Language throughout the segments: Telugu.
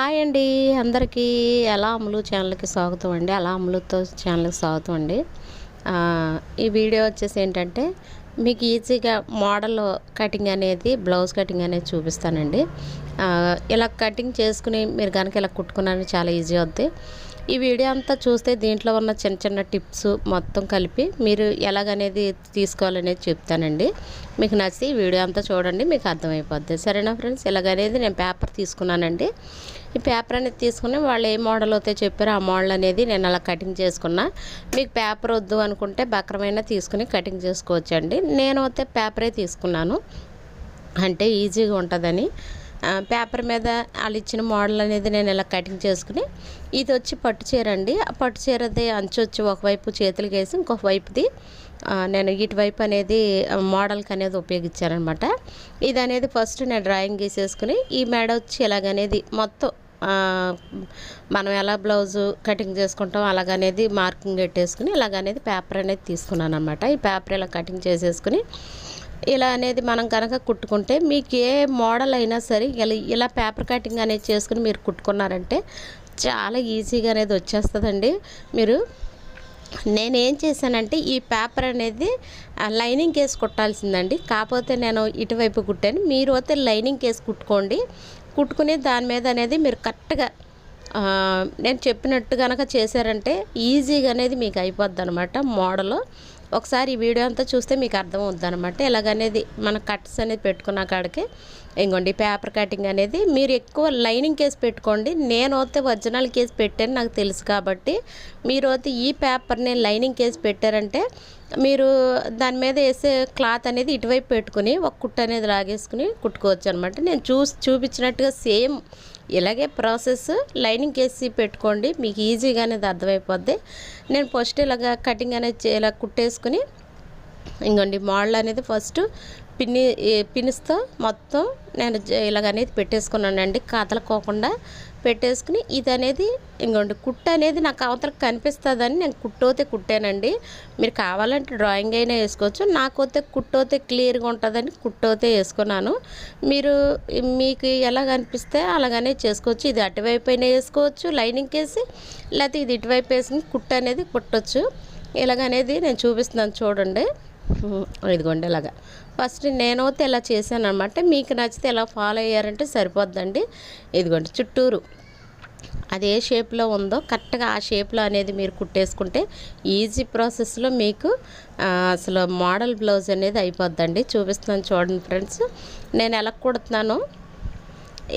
హాయ్ అండి. అందరికీ ఎలా అమలు ఛానల్కి స్వాగతం అండి. అలా అమలుతో ఛానల్కి స్వాగతం అండి. ఈ వీడియో వచ్చేసి ఏంటంటే మీకు ఈజీగా మోడల్ కటింగ్ అనేది బ్లౌజ్ కటింగ్ అనేది చూపిస్తానండి. ఇలా కటింగ్ చేసుకుని మీరు కనుక ఇలా కుట్టుకున్నాను చాలా ఈజీ అవుద్ది. ఈ వీడియో అంతా చూస్తే దీంట్లో ఉన్న చిన్న చిన్న టిప్స్ మొత్తం కలిపి మీరు ఎలాగనేది తీసుకోవాలనేది చెప్తానండి. మీకు నచ్చి ఈ వీడియో అంతా చూడండి మీకు అర్థమైపోద్ది. సరేనా ఫ్రెండ్స్? ఇలాగనేది నేను పేపర్ తీసుకున్నానండి. ఈ పేపర్ అనేది తీసుకుని వాళ్ళు ఏ మోడల్ అయితే చెప్పారో ఆ మోడల్ అనేది నేను అలా కటింగ్ చేసుకున్నా. మీకు పేపర్ వద్దు అనుకుంటే బక్రమైనా తీసుకుని కటింగ్ చేసుకోవచ్చండి. నేను అయితే పేపరే తీసుకున్నాను. అంటే ఈజీగా ఉంటుందని. పేపర్ మీద వాళ్ళు ఇచ్చిన మోడల్ అనేది నేను ఇలా కటింగ్ చేసుకుని ఇది వచ్చి పట్టు చీర అండి. ఆ పట్టు చీరది అంచు వచ్చి ఒకవైపు చేతులకి వేసి ఇంకొక వైపుది నేను ఇటువైపు అనేది మోడల్కి అనేది ఉపయోగించానమాట ఇది అనేది ఫస్ట్ నేను డ్రాయింగ్ గీసేసుకుని ఈ మేడ వచ్చి ఇలాగనేది మొత్తం మనం ఎలా బ్లౌజు కటింగ్ చేసుకుంటాం అలాగనేది మార్కింగ్ పెట్టేసుకుని ఇలాగనేది పేపర్ అనేది తీసుకున్నాను అనమాట ఈ పేపర్ ఇలా కటింగ్ చేసేసుకుని ఇలా అనేది మనం కనుక కుట్టుకుంటే మీకు ఏ మోడల్ అయినా సరే ఇలా ఇలా పేపర్ కటింగ్ అనేది చేసుకుని మీరు కుట్టుకున్నారంటే చాలా ఈజీగా అనేది వచ్చేస్తుందండి. మీరు నేనేం చేశానంటే ఈ పేపర్ అనేది లైనింగ్ కేసు కుట్టాల్సిందండి. కాకపోతే నేను ఇటువైపు కుట్టాను. మీరు అయితే లైనింగ్ కేసు కుట్టుకోండి. కుట్టుకుని దాని మీద అనేది మీరు కరెక్ట్గా నేను చెప్పినట్టు కనుక చేశారంటే ఈజీగా అనేది మీకు అయిపోద్ది అనమాట మోడల్. ఒకసారి ఈ వీడియో అంతా చూస్తే మీకు అర్థమవుద్ది అనమాట ఇలాగనేది మన కట్స్ అనేది పెట్టుకున్న కాడికి ఇంకోండి పేపర్ కటింగ్ అనేది మీరు ఎక్కువ లైనింగ్ కేసు పెట్టుకోండి. నేను అయితే ఒరిజినల్ కేసు పెట్టాను నాకు తెలుసు కాబట్టి. మీరు అయితే ఈ పేపర్ని లైనింగ్ కేసు పెట్టారంటే మీరు దాని మీద వేసే క్లాత్ అనేది ఇటువైపు పెట్టుకుని ఒక కుట్టు అనేది లాగేసుకుని కుట్టుకోవచ్చు అనమాట నేను చూసి చూపించినట్టుగా సేమ్ ఇలాగే ప్రాసెస్ లైనింగ్ వేసి పెట్టుకోండి మీకు ఈజీగా అనేది అర్థమైపోద్ది. నేను ఫస్ట్ ఇలాగ కటింగ్ అనేది ఇలా కుట్టేసుకుని ఇంకోండి మోడల్ అనేది ఫస్ట్ పిన్ని ఈ పిన్స్తో మొత్తం నేను ఇలాగనేది ఇలాగ అనేది పెట్టేసుకున్నానండి. కదలకోకుండా పెట్టేసుకుని ఇది అనేది ఇంకోండి కుట్టు అనేది నాకు అవతలకు కనిపిస్తుందని నేను కుట్టోతే కుట్టానండి. మీరు కావాలంటే డ్రాయింగ్ అయినా వేసుకోవచ్చు నాకైతే కుట్టోతే క్లియర్గా ఉంటుందని కుట్టోతే వేసుకున్నాను. మీరు మీకు ఎలా కనిపిస్తే అలాగనే చేసుకోవచ్చు. ఇది అటువైపు అయినా వేసుకోవచ్చు లైనింగ్ వేసి లేకపోతే ఇది ఇటువైపు వేసుకుని కుట్టు అనేది కుట్టచ్చు. ఇలాగనేది నేను చూపిస్తున్నాను చూడండి. ఇదిగోండి ఇలాగా ఫస్ట్ నేనైతే ఇలా చేశాను అనమాట మీకు నచ్చితే ఇలా ఫాలో అయ్యారంటే సరిపోద్దండి. ఇదిగోండి చుట్టూరు అది ఏ షేప్లో ఉందో కరెక్ట్గా ఆ షేప్లో అనేది మీరు కుట్టేసుకుంటే ఈజీ ప్రాసెస్లో మీకు అసలు మోడల్ బ్లౌజ్ అనేది అయిపోద్దండి. చూపిస్తాను చూడండి ఫ్రెండ్స్ నేను ఎలా కుడుతున్నానో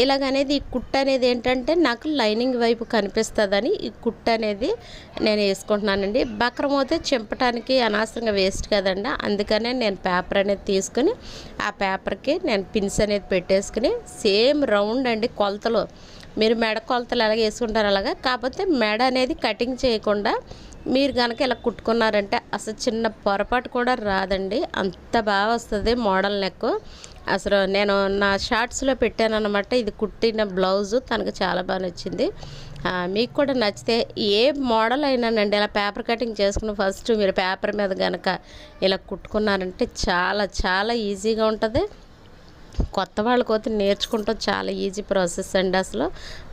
ఇలాగనేది ఈ కుట్ట అనేది ఏంటంటే నాకు లైనింగ్ వైపు కనిపిస్తుందని ఈ కుట్ట అనేది నేను వేసుకుంటున్నానండి. బక్రం అయితే చింపటానికి అనవసరంగా వేస్ట్ కదండి. అందుకనే నేను పేపర్ అనేది తీసుకుని ఆ పేపర్కి నేను పిన్స్ అనేది పెట్టేసుకుని సేమ్ రౌండ్ అండి కొలతలు. మీరు మెడ కొలతలు ఎలాగ వేసుకుంటారు అలాగా. కాకపోతే మెడ అనేది కటింగ్ చేయకుండా మీరు కనుక ఇలా కుట్టుకున్నారంటే అసలు చిన్న పొరపాటు కూడా రాదండి. అంత బాగా వస్తుంది మోడల్ నెక్ అసలు నేను నా షార్ట్స్లో పెట్టాను అనమాట ఇది కుట్టిన బ్లౌజు. తనకు చాలా బాగా నచ్చింది. మీకు కూడా నచ్చితే ఏ మోడల్ అయినానండి ఇలా పేపర్ కటింగ్ చేసుకుని ఫస్ట్ మీరు పేపర్ మీద కనుక ఇలా కుట్టుకున్నారంటే చాలా చాలా ఈజీగా ఉంటుంది. కొత్త వాళ్ళకైతే నేర్చుకుంటాం చాలా ఈజీ ప్రాసెస్ అండి అసలు.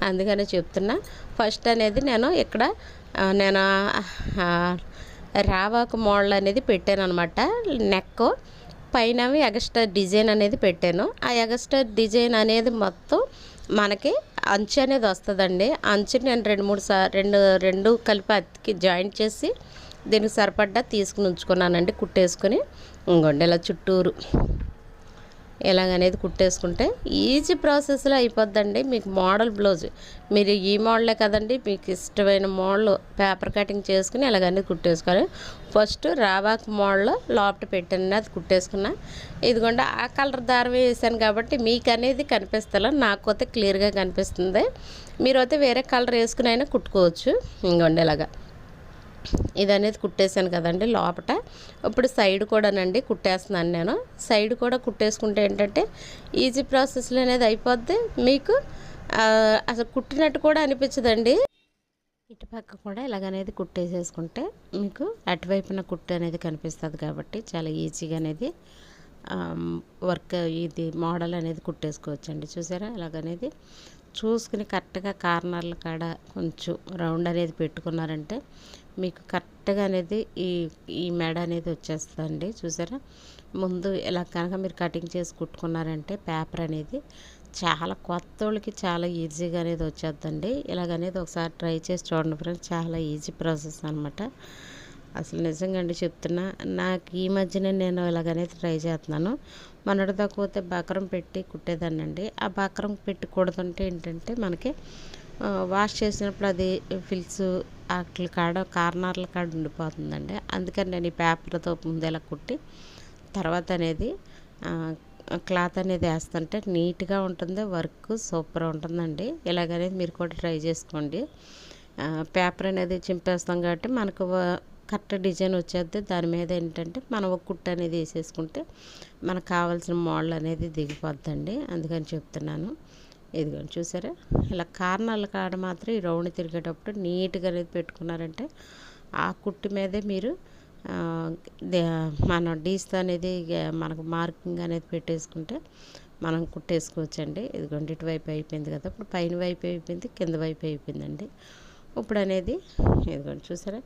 అందుకనే చెప్తున్నా. ఫస్ట్ అనేది నేను ఇక్కడ నేను రావాకు మోడల్ అనేది పెట్టాను అనమాట నెక్ పైన ఎగస్ట్రా డిజైన్ అనేది పెట్టాను. ఆ ఎగస్ట్రా డిజైన్ అనేది మొత్తం మనకి అంచు అనేది వస్తుందండి. అంచు నేను రెండు మూడు సార్ రెండు రెండు కలిపి అతికి జాయింట్ చేసి దీనికి సరిపడ్డా తీసుకుని ఉంచుకున్నానండి. కుట్టేసుకొని ఇంకోండి ఇలా చుట్టూరు. ఎలాగనేది కుట్టేసుకుంటే ఈజీ ప్రాసెస్లో అయిపోద్దండి. మీకు మోడల్ బ్లౌజ్. మీరు ఈ మోడలే కదండి మీకు ఇష్టమైన మోడల్ పేపర్ కటింగ్ చేసుకుని ఎలాగనేది కుట్టేసుకోవాలి. ఫస్ట్ రాబాక్ మోడల్ లోపల పెట్టాను అది కుట్టేసుకున్నా. ఇదిగోండి ఆ కలర్ దారం వేసాను కాబట్టి మీకు అనేది కనిపిస్తలే నాకైతే క్లియర్గా కనిపిస్తుంది. మీరు అయితే వేరే కలర్ వేసుకుని అయినా కుట్టుకోవచ్చు. ఇంకోండి ఇలాగా. ఇది అనేది కుట్టేశాను కదండి లోపట. ఇప్పుడు సైడ్ కూడానండి కుట్టేస్తున్నాను నేను. సైడ్ కూడా కుట్టేసుకుంటే ఏంటంటే ఈజీ ప్రాసెస్లో అనేది అయిపోద్ది. మీకు అసలు కుట్టినట్టు కూడా అనిపించదండి. ఇటుపక్క కూడా ఇలాగనేది కుట్టేసేసుకుంటే మీకు అటువైపున కుట్టు అనేది కనిపిస్తుంది కాబట్టి చాలా ఈజీగా అనేది వర్క్ ఇది మోడల్ అనేది కుట్టేసుకోవచ్చండి. చూసారా? ఇలాగనేది చూసుకుని కరెక్ట్గా కార్నర్ల కాడ కొంచెం రౌండ్ అనేది పెట్టుకున్నారంటే మీకు కరెక్ట్గా అనేది ఈ ఈ మెడ అనేది వచ్చేస్తుందండి. చూసారా? ముందు ఇలా కనుక మీరు కటింగ్ చేసి కుట్టుకున్నారంటే పేపర్ అనేది చాలా కొత్త వాళ్ళకి చాలా ఈజీగా అనేది వచ్చేద్దండి. ఇలాగనేది ఒకసారి ట్రై చేసి చూడండి ఫ్రెండ్స్ చాలా ఈజీ ప్రాసెస్ అనమాట అసలు నిజంగా అండి చెప్తున్నా నాకు ఈ మధ్యనే నేను ఇలాగనేది ట్రై చేస్తున్నాను. మొన్నటి పోతే బకరం పెట్టి కుట్టేదాన్నండి. ఆ బకరం పెట్టి కుడుతుంటే ఏంటంటే మనకి వాష్ చేసినప్పుడు అది ఫిల్స్ అట్ల కాడ కార్నర్ల కాడ ఉండిపోతుందండి. అందుకని నేను ఈ పేపర్తో ముందేలా కుట్టి తర్వాత అనేది క్లాత్ అనేది వేస్తుంటే నీట్గా ఉంటుంది వర్క్ సూపర్ ఉంటుందండి. ఇలాగనేది మీరు కూడా ట్రై చేసుకోండి. పేపర్ అనేది చింపేస్తాం కాబట్టి మనకు కరెక్ట్ డిజైన్ వచ్చేది దాని మీద ఏంటంటే మనం ఒక కుట్టు అనేది వేసేసుకుంటే మనకు కావాల్సిన మోడల్ అనేది దిగిపోద్దండి. అందుకని చెప్తున్నాను. ఇదిగోండి చూసారా? ఇలా కార్నర్ల కాడ మాత్రం ఈ రౌండ్ తిరిగేటప్పుడు నీట్గా అనేది పెట్టుకున్నారంటే ఆ కుట్టు మీదే మీరు మనం డీస్తో అనేది మనకు మార్కింగ్ అనేది పెట్టేసుకుంటే మనం కుట్టేసుకోవచ్చండి. ఇదిగోండి ఇటువైపు అయిపోయింది కదా ఇప్పుడు పైన వైపు అయిపోయింది కింద వైపు అయిపోయిందండి. ఇప్పుడు అనేది ఇదిగోండి చూసారా?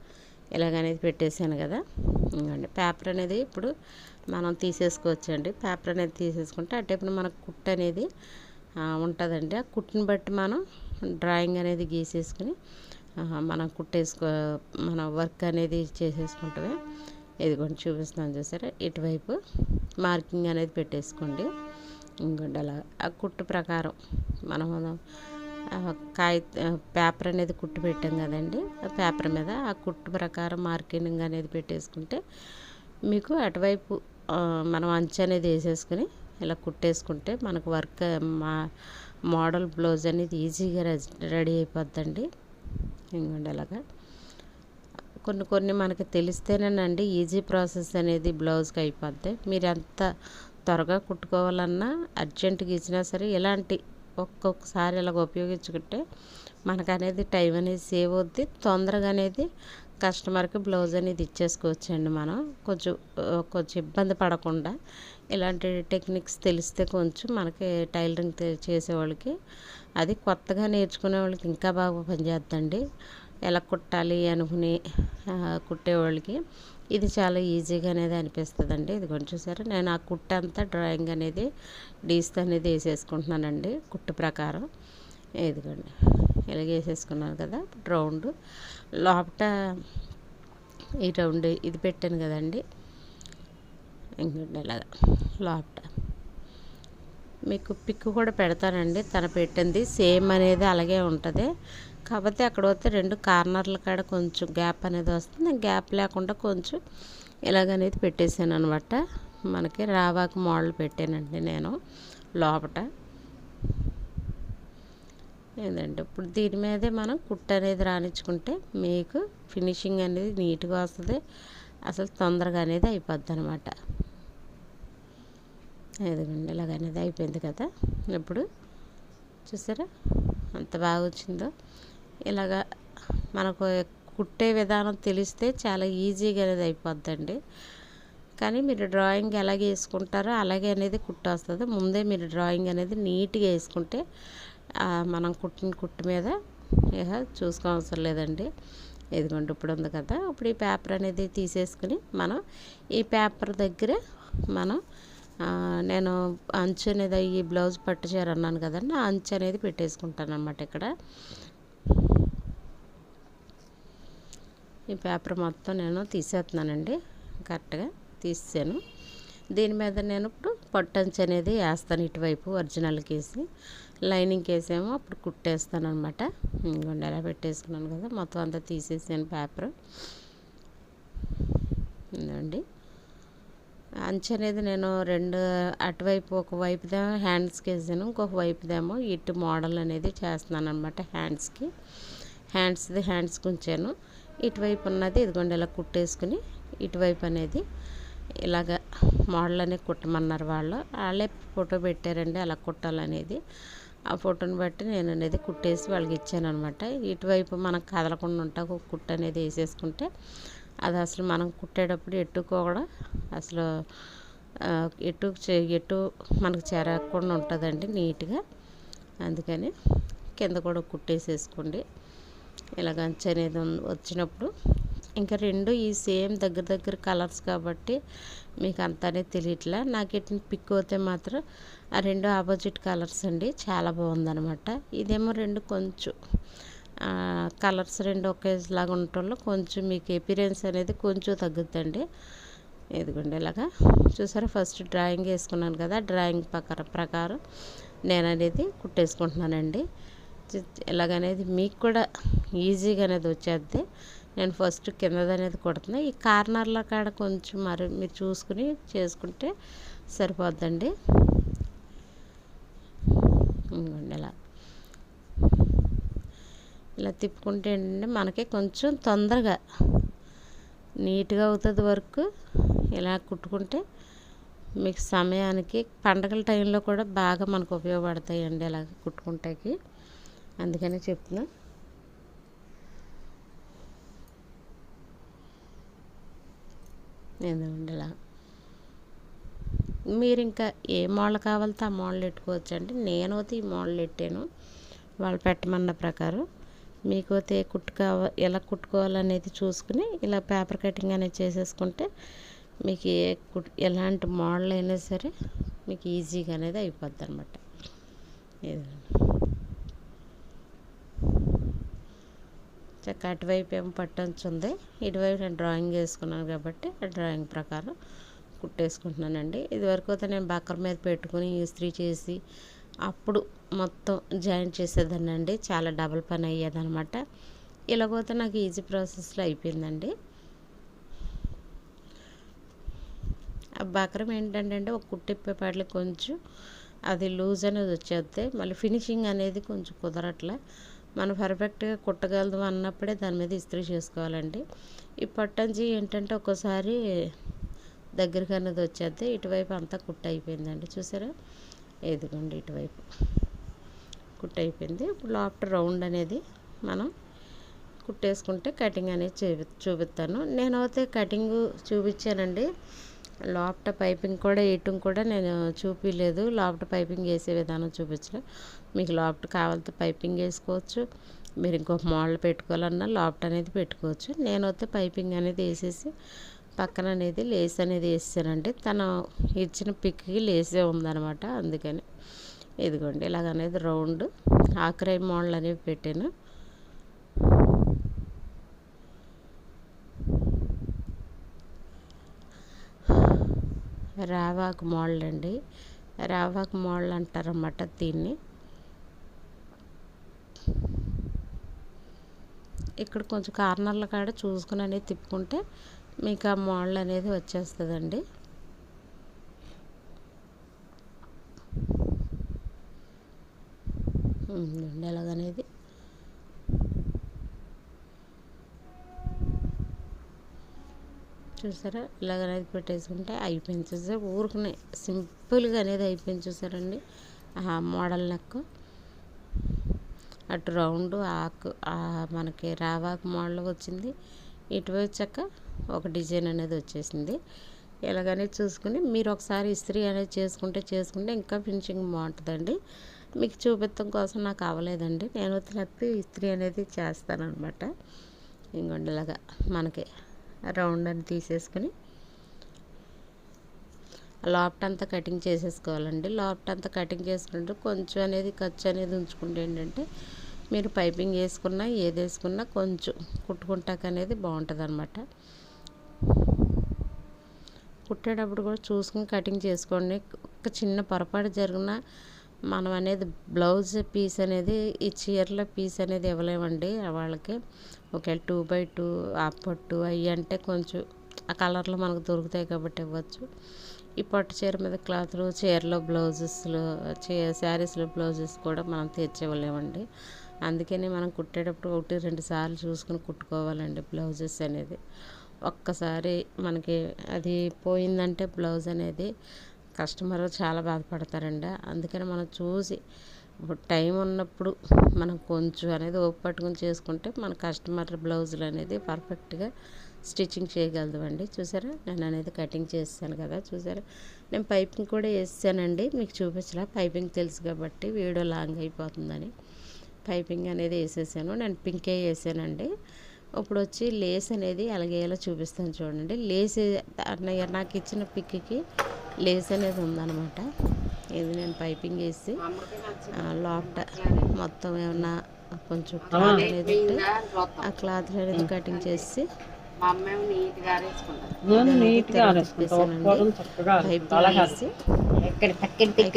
ఇలాగనేది పెట్టేశాను కదా. ఇదిగోండి పేపర్ అనేది ఇప్పుడు మనం తీసేసుకోవచ్చండి. పేపర్ అనేది తీసేసుకుంటే అటేపున మనకు కుట్టు అనేది ఉంటుందండి. ఆ కుట్టుని బట్టి మనం డ్రాయింగ్ అనేది గీసేసుకుని మనం కుట్టేసుకో మన వర్క్ అనేది చేసేసుకుంటే ఇదిగోండి చూపిస్తున్నాను చూసారా? ఇటువైపు మార్కింగ్ అనేది పెట్టేసుకోండి. ఇంకోటి అలా ఆ కుట్టు ప్రకారం మనం కాగి పేపర్ అనేది కుట్టు పెట్టాం కదండి. ఆ పేపర్ మీద ఆ కుట్టు ప్రకారం మార్కింగ్ అనేది పెట్టేసుకుంటే మీకు అటువైపు మనం అంచు అనేది వేసేసుకుని ఇలా కుట్టేసుకుంటే మనకు వర్క్ మా మోడల్ బ్లౌజ్ అనేది ఈజీగా రెడీ అయిపోద్దండి. ఇంకోండి అలాగా. కొన్ని కొన్ని మనకి తెలిస్తేనేనండి ఈజీ ప్రాసెస్ అనేది బ్లౌజ్కి అయిపోద్ది. మీరు ఎంత త్వరగా కుట్టుకోవాలన్నా అర్జెంటుగా ఇచ్చినా సరే ఇలాంటి ఒక్కొక్కసారి ఇలాగ ఉపయోగించుకుంటే మనకు అనేది టైం అనేది సేవ్ అవుద్ది. తొందరగా అనేది కస్టమర్కి బ్లౌజ్ అనేది ఇచ్చేసుకోవచ్చండి మనం. కొంచెం కొంచెం ఇబ్బంది పడకుండా ఇలాంటి టెక్నిక్స్ తెలిస్తే కొంచెం మనకి టైలరింగ్ చేసేవాళ్ళకి. అది కొత్తగా నేర్చుకునే వాళ్ళకి ఇంకా బాగా పనిచేద్దండి. ఎలా కుట్టాలి అనుకుని కుట్టేవాళ్ళకి ఇది చాలా ఈజీగా అనేది అనిపిస్తుందండి. ఇది కొంచెం చూసారా నేను ఆ కుట్ట అంతా డ్రాయింగ్ అనేది డీస్తో అనేది వేసేసుకుంటున్నానండి కుట్టు ప్రకారం. ఇదిగోండి ఇలాగ వేసేసుకున్నాను కదా రౌండ్. లోపట ఈ రౌండ్ ఇది పెట్టాను కదండి. ఇంకోండి ఇలాగా లోపట. మీకు పిక్ కూడా పెడతానండి. తన పెట్టింది. సేమ్ అనేది అలాగే ఉంటుంది. కాకపోతే అక్కడ వస్తే రెండు కార్నర్ల కాడ కొంచెం గ్యాప్ అనేది వస్తుంది. గ్యాప్ లేకుండా కొంచెం ఇలాగనేది పెట్టేశాను అనమాట మనకి రావాకు మోడల్ పెట్టానండి నేను లోపట. ఏంటంటే ఇప్పుడు దీని మీదే మనం కుట్ట అనేది రాణించుకుంటే మీకు ఫినిషింగ్ అనేది నీట్గా వస్తుంది. అసలు తొందరగా అనేది అయిపోద్ది అనమాట ఇదిగోండి ఇలాగనేది అయిపోయింది కదా. ఇప్పుడు చూసారా? అంత బాగా వచ్చిందో. ఇలాగా మనకు కుట్టే విధానం తెలిస్తే చాలా ఈజీగా అనేది అయిపోద్దండి. కానీ మీరు డ్రాయింగ్ ఎలాగే వేసుకుంటారో అలాగే అనేది కుట్టు వస్తుంది ముందే మీరు డ్రాయింగ్ అనేది నీట్గా వేసుకుంటే మనం కుట్టిన కుట్టు మీద ఇక చూసుకోవసరం లేదండి. ఇదిగోండి ఇప్పుడు ఉంది కదా. ఇప్పుడు ఈ పేపర్ అనేది తీసేసుకుని మనం ఈ పేపర్ దగ్గర మనం నేను అంచు అనేది ఈ బ్లౌజ్ పట్టు చీర అన్నాను కదండి ఆ అంచు అనేది పెట్టేసుకుంటాను అనమాట ఇక్కడ. ఈ పేపర్ మొత్తం నేను తీసేస్తున్నానండి కరెక్ట్గా తీసాను దీని మీద నేను ఇప్పుడు పట్టంచు అనేది వేస్తాను ఇటువైపు ఒరిజినల్కి వేసి లైనింగ్ వేసేమో అప్పుడు కుట్టేస్తాను అనమాట ఇంకొండ ఎలా పెట్టేసుకున్నాను కదా మొత్తం అంతా తీసేసాను పేపర్. ఇదండి అంచు అనేది నేను రెండు అటువైపు ఒక వైపుదేమో హ్యాండ్స్కి వేసాను ఇంకొక వైపుదేమో ఇటు మోడల్ అనేది చేస్తున్నాను అనమాట హ్యాండ్స్కి. హ్యాండ్స్ది హ్యాండ్స్కి ఉంచాను ఇటువైపు ఉన్నది ఇదిగోండి ఇలా కుట్టేసుకుని ఇటువైపు అనేది ఇలాగ మోడల్ అనేది కుట్టమన్నారు వాళ్ళు. వాళ్ళే ఫోటో పెట్టారండి అలా కుట్టాలనేది. ఆ ఫోటోని బట్టి నేను అనేది కుట్టేసి వాళ్ళకి ఇచ్చాను అనమాట ఇటువైపు మనకు కదలకుండా ఉంటా ఒక కుట్టు అనేది వేసేసుకుంటే అది అసలు మనం కుట్టేటప్పుడు ఎట్టుకో కూడా అసలు ఎటు ఎటు మనకు చేరకుండా ఉంటుందండి నీట్గా. అందుకని కింద కూడా కుట్టేసేసుకోండి. ఇలా అంచు అనేది వచ్చినప్పుడు ఇంకా రెండు ఈ సేమ్ దగ్గర దగ్గర కలర్స్ కాబట్టి మీకు అంతానే అనేది తెలియట్లే. నాకు ఇటు పిక్ అవుతే మాత్రం ఆ రెండు ఆపోజిట్ కలర్స్ అండి. చాలా బాగుందనమాట. ఇదేమో రెండు కొంచెం కలర్స్ రెండు ఒకేలాగా ఉండటంలో కొంచెం మీకు ఎపిరియన్స్ అనేది కొంచెం తగ్గుద్దండి. ఇదిగోండి ఇలాగా. చూసారా? ఫస్ట్ డ్రాయింగ్ వేసుకున్నాను కదా డ్రాయింగ్ ప్రకారం ప్రకారం నేను అనేది కుట్టేసుకుంటున్నానండి. ఇలాగనేది మీకు కూడా ఈజీగా అనేది వచ్చేద్ది. నేను ఫస్ట్ కిందది అనేది కుడుతున్నా. ఈ కార్నర్ల కాడ కొంచెం మరి మీరు చూసుకుని చేసుకుంటే సరిపోద్దండి. ఇలా. ఇలా తిప్పుకుంటే ఏంటంటే మనకి కొంచెం తొందరగా నీట్గా అవుతుంది వర్క్. ఇలా కుట్టుకుంటే మీకు సమయానికి పండగల టైంలో కూడా బాగా మనకు ఉపయోగపడతాయండి ఇలా కుట్టుకుంటాకి. అందుకనే చెప్తున్నా. ఎందుకంటే ఇలా. మీరు ఇంకా ఏ మోడల్ కావాలితే ఆ మోడల్ పెట్టుకోవచ్చు అండి నేనైతే ఈ మోడల్ పెట్టాను వాళ్ళు పెట్టమన్న ప్రకారం. మీకు అయితే కుట్టు ఎలా కుట్టుకోవాలనేది చూసుకుని ఇలా పేపర్ కటింగ్ అనేది చేసేసుకుంటే మీకు ఏ కుట్ ఎలాంటి మోడల్ అయినా సరే మీకు ఈజీగా అనేది అయిపోద్ది అనమాట చక్క అటువైపు ఏమో పట్టంచు ఉంది. ఇటువైపు నేను డ్రాయింగ్ వేసుకున్నాను కాబట్టి ఆ డ్రాయింగ్ ప్రకారం కుట్టేసుకుంటున్నానండి. ఇదివరకు అయితే నేను బక్కర్ మీద పెట్టుకుని ఇస్త్రీ చేసి అప్పుడు మొత్తం జాయిన్ చేసేదాన్ని అండి చాలా డబల్ పని అయ్యేదనమాట ఇలాగోతే నాకు ఈజీ ప్రాసెస్లో అయిపోయిందండి. ఆ బకరం ఏంటంటే ఒక కుట్టిప్పేపాటికి కొంచెం అది లూజ్ అనేది వచ్చేస్తే మళ్ళీ ఫినిషింగ్ అనేది కొంచెం కుదరట్లే. మనం పర్ఫెక్ట్గా కుట్టగలదు అన్నప్పుడే దాని మీద ఇస్త్రీ చేసుకోవాలండి. ఈ పట్టంజీ ఏంటంటే ఒక్కోసారి దగ్గరికి అనేది వచ్చేస్తే ఇటువైపు అంతా కుట్ట అయిపోయిందండి. చూసారా? ఎదుగుండి ఇటువైపు. కుట్ అయిపోయింది ఇప్పుడు లోపల రౌండ్ అనేది మనం కుట్టేసుకుంటే కటింగ్ అనేది చూపి చూపిస్తాను. నేనైతే కటింగు కటింగ్ చూపించానండి. లోపట పైపింగ్ కూడా వేయటం కూడా నేను చూపించలేదు లోపట పైపింగ్ వేసే విధానం చూపించలేదు మీకు లోపట కావాలంటే పైపింగ్ వేసుకోవచ్చు. మీరు ఇంకొక మోడల్ పెట్టుకోవాలన్నా లోపట అనేది పెట్టుకోవచ్చు. నేనైతే పైపింగ్ అనేది వేసేసి పక్కన అనేది లేస్ అనేది వేసానండి. తను ఇచ్చిన పిక్కి లేసే ఉందనమాట అందుకని ఇదిగోండి ఇలాగ అనేది రౌండ్. ఆక్రై మోడల్ అనేవి పెట్టాను. రావాక్ మోడల్ అండి. రావాక్ మోడల్ అంటారన్నమాట దీన్ని. ఇక్కడ కొంచెం కార్నర్ల కాడ చూసుకుని అనేది తిప్పుకుంటే మీకు ఆ మోడల్ అనేది వచ్చేస్తుందండి. ఎలాగనేది చూసారా? ఇలాగ అనేది పెట్టేసుకుంటే అయిపోయింది. చూసారా? ఊరుకునే సింపుల్గా అనేది అయిపోయింది. చూసారండి? ఆ మోడల్ నెక్ అటు రౌండ్ ఆకు మనకి రావాకు మోడల్ వచ్చింది. ఇటు వచ్చాక ఒక డిజైన్ అనేది వచ్చేసింది. ఇలాగనే చూసుకుని మీరు ఒకసారి ఇస్త్రీ అనేది చేసుకుంటే చేసుకుంటే ఇంకా ఫినిషింగ్ బాగుంటుందండి. మీకు చూపించడం కోసం నాకు అవ్వలేదండి. నేను వదిలేస్తే ఇస్త్రీ అనేది చేస్తానమాట అనమాట ఇలాగా మనకి రౌండ్ అని తీసేసుకుని లాప్ట్ అంతా కటింగ్ చేసేసుకోవాలండి. లాప్ట్ అంతా కటింగ్ చేసుకుంటే కొంచెం అనేది ఖర్చు అనేది ఉంచుకుంటే ఏంటంటే మీరు పైపింగ్ వేసుకున్నా ఏది వేసుకున్నా కొంచెం కుట్టుకుంటాక అనేది బాగుంటుంది అనమాట కుట్టేటప్పుడు కూడా చూసుకుని కటింగ్ చేసుకోండి. ఒక చిన్న పొరపాటు జరిగిన మనం అనేది బ్లౌజ్ పీస్ అనేది ఈ చీరల పీస్ అనేది ఇవ్వలేమండి వాళ్ళకి. ఒకవేళ టూ బై టూ ఆ పట్టు అవి అంటే కొంచెం ఆ కలర్లో మనకు దొరుకుతాయి కాబట్టి ఇవ్వచ్చు. ఈ పట్టు చీర మీద క్లాత్లు చీరలో బ్లౌజెస్లో చీ శారీస్లో బ్లౌజెస్ కూడా మనం తెచ్చివ్వలేమండి అందుకని మనం కుట్టేటప్పుడు ఒకటి రెండు సార్లు చూసుకుని కుట్టుకోవాలండి బ్లౌజెస్ అనేది. ఒక్కసారి మనకి అది పోయిందంటే బ్లౌజ్ అనేది కస్టమర్ చాలా బాధపడతారండి. అందుకని మనం చూసి ఇప్పుడు టైం ఉన్నప్పుడు మనం కొంచెం అనేది ఓపు పట్టుకుని చేసుకుంటే మన కస్టమర్ బ్లౌజులు అనేది పర్ఫెక్ట్గా స్టిచ్చింగ్ చేయగలదండి చూసారా? నేను అనేది కటింగ్ చేస్తాను కదా చూసారా? నేను పైపింగ్ కూడా వేసానండి మీకు చూపించలే? పైపింగ్ తెలుసు కాబట్టి వీడియో లాంగ్ అయిపోతుందని. పైపింగ్ అనేది వేసేసాను. నేను పింకే వేసానండి. ఇప్పుడు వచ్చి లేస్ అనేది ఎలాగేలా చూపిస్తాను చూడండి. లేస్ అన్నయ్య నాకు ఇచ్చిన పిక్కి లేస్ అనేది ఉందన్నమాట. ఇది నేను పైపింగ్ వేసి లోపట మొత్తం ఏమన్నా కొంచెం క్లాత్ అనేది ఆ క్లాత్ అనేది కటింగ్ చేసి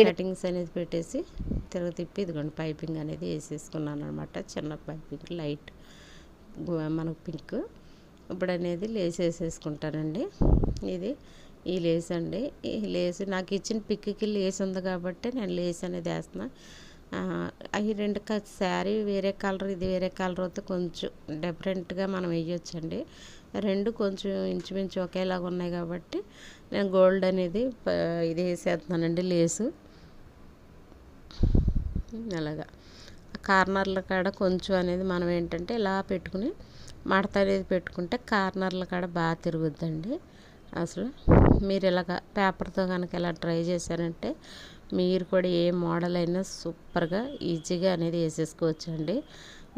కటింగ్స్ అనేది పెట్టేసి తిరగ తిప్పి ఇదిగోండి పైపింగ్ అనేది వేసేసుకున్నాను అనమాట చిన్న పైపింగ్ లైట్ మనకు పింక్. ఇప్పుడు అనేది లేస్ వేసేసుకుంటానండి ఇది ఈ లేస్ అండి ఈ లేస్ నాకు ఇచ్చిన పిక్కి లేస్ ఉంది కాబట్టి నేను లేస్ అనేది వేస్తున్నా. ఆ, అవి రెండు శారీ వేరే కలర్ ఇది వేరే కలర్ అయితే కొంచెం డిఫరెంట్గా మనం వేయొచ్చండి. రెండు కొంచెం ఇంచుమించు ఒకేలాగా ఉన్నాయి కాబట్టి నేను గోల్డ్ అనేది ఇది వేసేస్తున్నానండి లేసు. అలాగా. కార్నర్ల కాడ కొంచెం అనేది మనం ఏంటంటే ఇలా పెట్టుకుని మడత అనేది పెట్టుకుంటే కార్నర్ల కాడ బాగా తిరుగుద్దండి. అసలు మీరు ఇలాగ పేపర్తో కనుక ఇలా ట్రై చేశారంటే మీరు కూడా ఏ మోడల్ అయినా సూపర్గా ఈజీగా అనేది వేసేసుకోవచ్చు అండి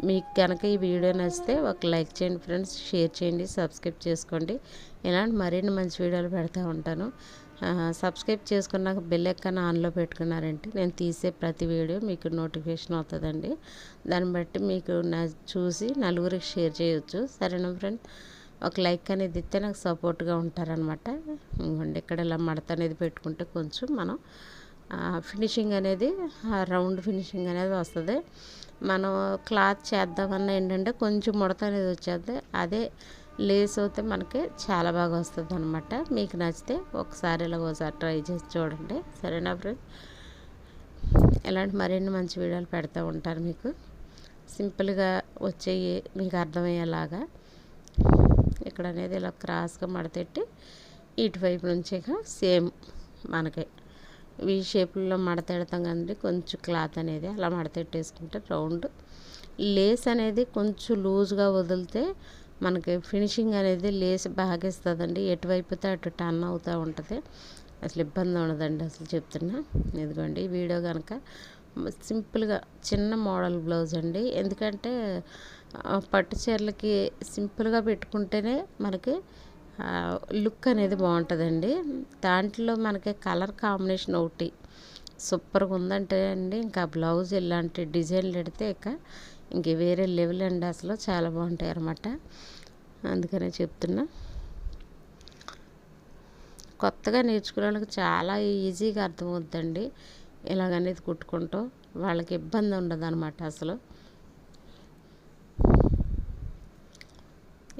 మీకు కనుక ఈ వీడియో నచ్చితే ఒక లైక్ చేయండి ఫ్రెండ్స్ షేర్ చేయండి సబ్స్క్రైబ్ చేసుకోండి. ఇలాంటి మరిన్ని మంచి వీడియోలు పెడతా ఉంటాను. సబ్స్క్రైబ్ చేసుకున్నాక బెల్ ఎక్కన ఆన్లో పెట్టుకున్నారంటే నేను తీసే ప్రతి వీడియో మీకు నోటిఫికేషన్ అవుతుందండి దాన్ని బట్టి మీకు చూసి నలుగురికి షేర్ చేయొచ్చు. సరేనా ఫ్రెండ్? ఒక లైక్ అనేది ఇస్తే నాకు సపోర్ట్గా ఉంటారనమాట ఇంకోండి ఇక్కడ ఇలా మడత అనేది పెట్టుకుంటే కొంచెం మనం ఫినిషింగ్ అనేది రౌండ్ ఫినిషింగ్ అనేది వస్తుంది. మనం క్లాత్ చేద్దామన్నా ఏంటంటే కొంచెం ముడత అనేది వచ్చేది. అదే లేస్ అయితే మనకి చాలా బాగా వస్తుంది అనమాట మీకు నచ్చితే ఒకసారి ఇలా ఒకసారి ట్రై చేసి చూడండి. సరేనా ఫ్రెండ్స్? ఇలాంటి మరిన్ని మంచి వీడియోలు పెడతా ఉంటారు మీకు. సింపుల్గా వచ్చేవి మీకు అర్థమయ్యేలాగా. ఇక్కడ అనేది ఇలా క్రాస్గా మడతెట్టి ఇటువైపు నుంచి సేమ్ మనకి ఈ షేపుల్లో మడతెడతాం కదండి కొంచెం క్లాత్ అనేది అలా మడతెట్టేసుకుంటే రౌండ్. లేస్ అనేది కొంచెం లూజ్గా వదిలితే మనకి ఫినిషింగ్ అనేది లేస్ బాగా ఇస్తుందండి ఎటువైపుతే అటు టర్న్ అవుతూ ఉంటుంది. అసలు ఇబ్బంది ఉండదండి అసలు చెప్తున్నా. ఇదిగోండి వీడియో కనుక సింపుల్గా చిన్న మోడల్ బ్లౌజ్ అండి. ఎందుకంటే పట్టు చీరలకి సింపుల్గా పెట్టుకుంటేనే మనకి లుక్ అనేది బాగుంటుందండి. దాంట్లో మనకి కలర్ కాంబినేషన్ ఒకటి సూపర్గా ఉందంటే అండి ఇంకా బ్లౌజ్ ఇలాంటి డిజైన్లు పెడితే ఇక ఇంక వేరే లెవెల్ అండి అసలు. చాలా బాగుంటాయి అన్నమాట. అందుకనే చెప్తున్నా. కొత్తగా నేర్చుకునే వాళ్ళకి చాలా ఈజీగా అర్థమవుతుందండి ఇలాగనేది కుట్టుకుంటూ. వాళ్ళకి ఇబ్బంది ఉండదు అనమాట అసలు.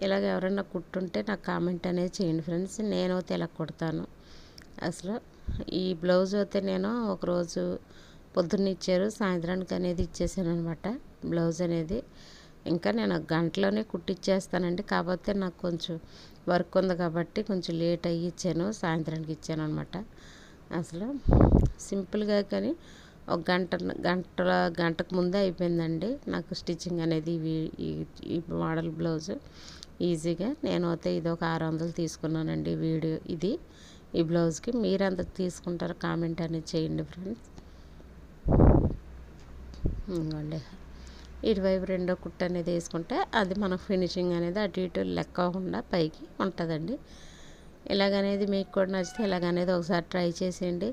ఇలాగ ఎవరైనా కుట్టుంటే నాకు కామెంట్ అనేది చేయండి ఫ్రెండ్స్. నేనైతే ఇలా కుడతాను. అసలు ఈ బ్లౌజ్ అయితే నేను ఒకరోజు పొద్దున్న ఇచ్చారు సాయంత్రానికి అనేది ఇచ్చేసాను అనమాట బ్లౌజ్ అనేది. ఇంకా నేను గంటలోనే కుట్టిచ్చేస్తానండి. కాకపోతే నాకు కొంచెం వర్క్ ఉంది కాబట్టి కొంచెం లేట్ అయ్యి ఇచ్చాను సాయంత్రానికి ఇచ్చాను అనమాట అసలు సింపుల్గా కానీ ఒక గంట గంట గంటకు ముందే అయిపోయిందండి. నాకు స్టిచ్చింగ్ అనేది ఈ మోడల్ బ్లౌజ్ ఈజీగా. నేను అయితే ఇది ఒక ఆరు వందలు తీసుకున్నానండి వీడియో ఇది. ఈ బ్లౌజ్కి మీరు ఎంత తీసుకుంటారో కామెంట్ అనేది చేయండి ఫ్రెండ్స్. ఇంకోండి. ఇటువైపు రెండో కుట్ట అనేది వేసుకుంటే అది మన ఫినిషింగ్ అనేది అటు ఇటు లెక్కకుండా పైకి ఉంటుందండి. ఇలాగనేది మీకు కూడా నచ్చితే ఇలాగనేది ఒకసారి ట్రై చేసేయండి.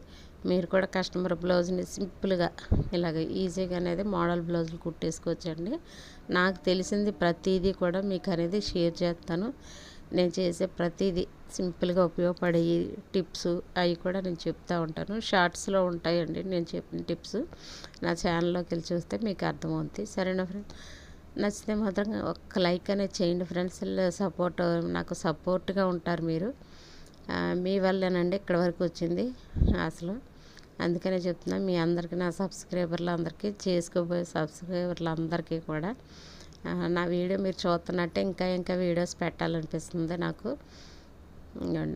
మీరు కూడా కస్టమర్ బ్లౌజ్ని సింపుల్గా ఇలాగ ఈజీగా అనేది మోడల్ బ్లౌజులు కుట్టేసుకోవచ్చండి. నాకు తెలిసింది ప్రతిదీ కూడా మీకు అనేది షేర్ చేస్తాను. నేను చేసే ప్రతిదీ సింపుల్గా ఉపయోగపడే టిప్స్ అవి కూడా నేను చెప్తూ ఉంటాను. షార్ట్స్లో ఉంటాయండి నేను చెప్పిన టిప్స్. నా ఛానల్లోకి వెళ్ళి చూస్తే మీకు అర్థమవుతుంది సరేనా ఫ్రెండ్స్? నచ్చితే మాత్రం ఒక్క లైక్ అనేది చేయండి ఫ్రెండ్స్. సపోర్ట్ నాకు సపోర్ట్గా ఉంటారు మీరు. మీ వల్లేనండి ఇక్కడ వరకు వచ్చింది అసలు. అందుకనే చెప్తున్నా మీ అందరికీ నా సబ్స్క్రైబర్లు అందరికీ చేసుకోబోయే సబ్స్క్రైబర్లు అందరికీ కూడా నా వీడియో మీరు చూస్తున్నట్టే ఇంకా ఇంకా వీడియోస్ పెట్టాలనిపిస్తుంది నాకు.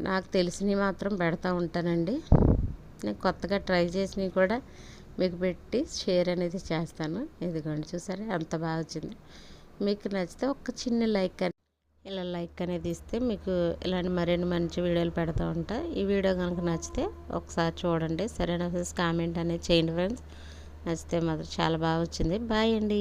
నాకు తెలిసినవి మాత్రం పెడతా ఉంటానండి. నేను కొత్తగా ట్రై చేసినవి కూడా మీకు పెట్టి షేర్ అనేది చేస్తాను. ఇదిగోండి చూసారా? ఎంత బాగా వచ్చింది. మీకు నచ్చితే ఒక చిన్న లైక్ అని ఇలా లైక్ అనేది ఇస్తే మీకు ఇలాంటి మరిన్ని మంచి వీడియోలు పెడతా ఉంటా. ఈ వీడియో కనుక నచ్చితే ఒకసారి చూడండి. సరైన కామెంట్ అనేది చేయండి ఫ్రెండ్స్. నచ్చితే మాత్రం చాలా బాగా వచ్చింది. బాయ్ అండి.